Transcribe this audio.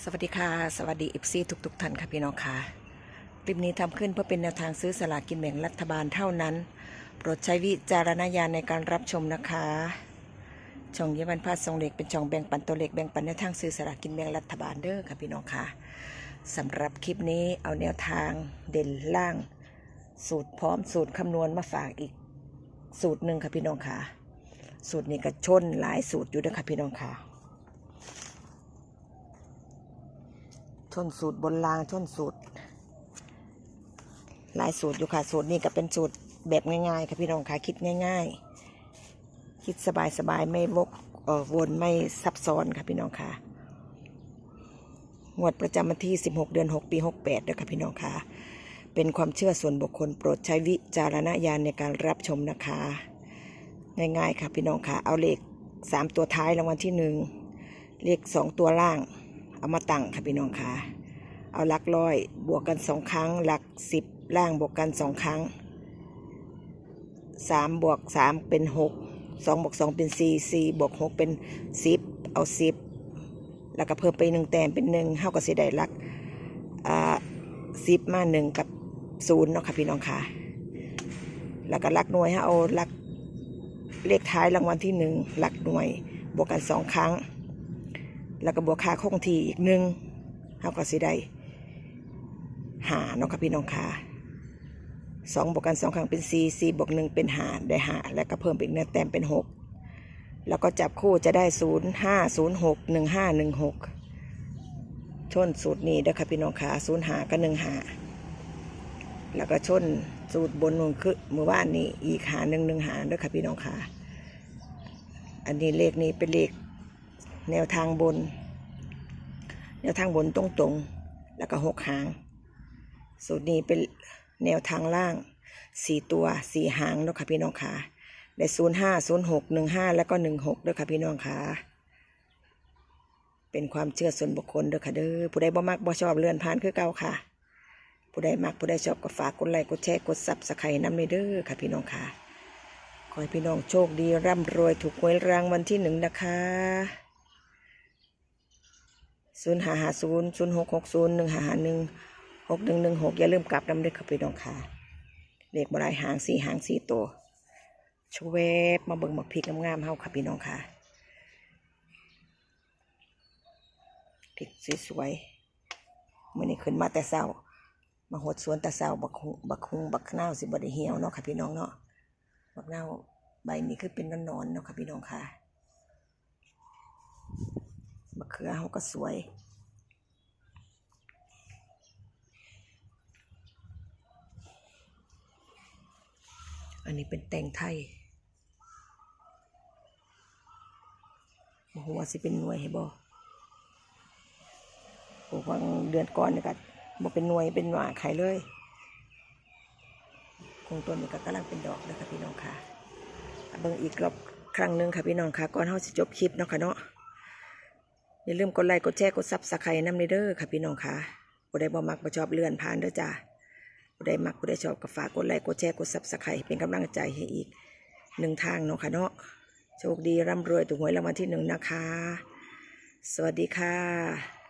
สวัสดีค่ะ สวัสดีอิฟซีทุก ๆ ท่านค่ะพี่น้องค่ะ คลิปนี้ทำขึ้นเพื่อเป็นแนวทางซื้อสลากกินแบ่งรัฐบาลเท่านั้น โปรดใช้วิจารณญาณในการรับชมนะคะ ช่องเยบันพาทรงเล็กเป็นช่องแบ่งปันตัวเล็กแบ่งปันแนวทางซื้อสลากกินแบ่งรัฐบาลเด้อค่ะพี่น้องค่ะสำหรับคลิปนี้เอาแนวทางเด่นล่าง สูตรพร้อมสูตรคำนวณมาฝากอีกสูตรหนึ่งค่ะพี่น้องค่ะ สูตรนี้ก็ชนหลายสูตรอยู่เด้อค่ะพี่น้องค่ะ ชนสูตรบนรางชนสูตร หลายสูตรอยู่ค่ะสูตรนี้ก็เป็นสูตรแบบง่ายๆค่ะพี่น้องค่ะคิดง่าย ๆ คิดสบายๆไม่วกเออวนไม่ซับซ้อนค่ะพี่น้องค่ะงวดประจำวันที่ 16 เดือน 6 ปี 68ด้วยค่ะพี่น้องค่ะเป็นความเชื่อส่วนบุคคลโปรดใช้วิจารณญาณในการรับชมนะคะ ง่ายๆค่ะพี่น้องค่ะเอาเลข 3 ตัวท้ายรางวัลที่ 1 เลข 2 ตัวล่าง เอามาตั้งค่ะพี่น้องค่ะเอาหลักร้อยบวกกันสองครั้ง หลักสิบล่างบวกกันสองครั้งสามบวกสามเป็นหกสองบวกสองเป็นสี่สี่บวกหกเป็นสิบเอาสิบแล้วก็เพิ่มไปหนึ่งแต้มเป็นหนึ่งเท่ากับสีได้หลักอ่าสิบมาหนึ่งกับศูนย์เนาะค่ะพี่น้องค่ะ แล้วก็หลักหน่วยฮะเอาหลักเลขท้ายรางวัลที่หนึ่งหลักหน่วยบวกกันสองครั้ง แล้วก็บวกค่าคงทีอีกหนึ่งเท่ากับสิได้หาเนาะค่ะพี่น้องค่ะสองบวกกันสองครั้งเป็นสี่สี่บวกหนึ่งเป็นหาได้หาแล้วก็เพิ่มอีกหนึ่งแต้มเป็นหกแล้วก็จับคู่จะได้ศูนย์ห้าศูนย์หกหนึ่งห้าหนึ่งหกชนสูตรนี้เด้อค่ะพี่น้องค่ะศูนย์หากับหนึ่งหาแล้วก็ชนสูตรบนนู่นคือมือว่านนี้อีกหาหนึ่งหนึ่งหาเด้อค่ะพี่น้องค่ะอันนี้เลขนี้เป็นเลข แนวทางบน แนวทางบนตรงๆ แล้วก็หกหาง สูตรนี้เป็นแนวทางล่างสี่ตัวสี่หางเนาะค่ะพี่น้องค่ะได้ศูนย์ห้าศูนย์หกหนึ่งห้าแล้วก็หนึ่งหกด้วยค่ะพี่น้องค่ะเป็นความเชื่อส่วนบุคคลเด้อค่ะเด้อผู้ใดบ่มักบ่ชอบเลื่อนผ่านคือเก่าค่ะ ผู้ใดมักผู้ใดชอบก็ฝากกดไลค์กดแชร์กดซับสไครต์นำในเด้อค่ะพี่น้องค่ะขอให้พี่น้องโชคดีร่ำรวยถูกหวยรางวัลที่หนึ่งนะคะ ศูนย์หาหาศูนย์ศูนย์หกหกศูนย์หนึ่งหาหาหนึ่งหกหนึ่งหนึ่งหกอย่าลืมกลับนำเด้อค่ะพี่น้องค่ะเลขบรายหางสี่หางสี่ตัวชเวบมาเบิ่งบักพริกงามๆเฮาค่ะพี่น้องค่ะพริกสวยๆมื่อนี้ขึ้นมาแต่เช้า มาหดสวนแต่เช้าบักคุบักคุงบักนาวสิบได้เหี่ยวเนาะค่ะพี่น้องเนาะบักนาวใบนี้คือเป็นนอนๆเนาะค่ะพี่น้องค่ะ มะเขือเขาก็สวย อันนี้เป็นแตงไทยบ่ฮู้ว่าสิเป็นหน่วยให้บ่ปลูกวังเดือนก่อนนี่ก็บ่เป็นหน่วยเป็นหว่าไข่เลยคงต้นนี้ก็กำลังเป็นดอกเลยค่ะพี่น้องค่ะ เบิ่งอีกรอบครั้งหนึ่งค่ะพี่น้องค่ะก่อนเฮาสิจบคลิปเนาะค่ะเนาะ อย่าลืมกดไลค์กดแชร์กดซับสไครต์น้ำในเด้อค่ะพี่น้องค่ะผู้ใดบ่มักบ่ชอบเลื่อนผ่านเด้อจ้าผู้ใดมักผู้ใดชอบก็ฝากกดไลค์กดแชร์กดซับสไครต์เป็นกำลังใจให้อีกหนึ่งทางเนาะค่ะเนาะโชคดีร่ำรวยถูกหวยรางวัลที่หนึ่งนะคะ สวัสดีค่ะ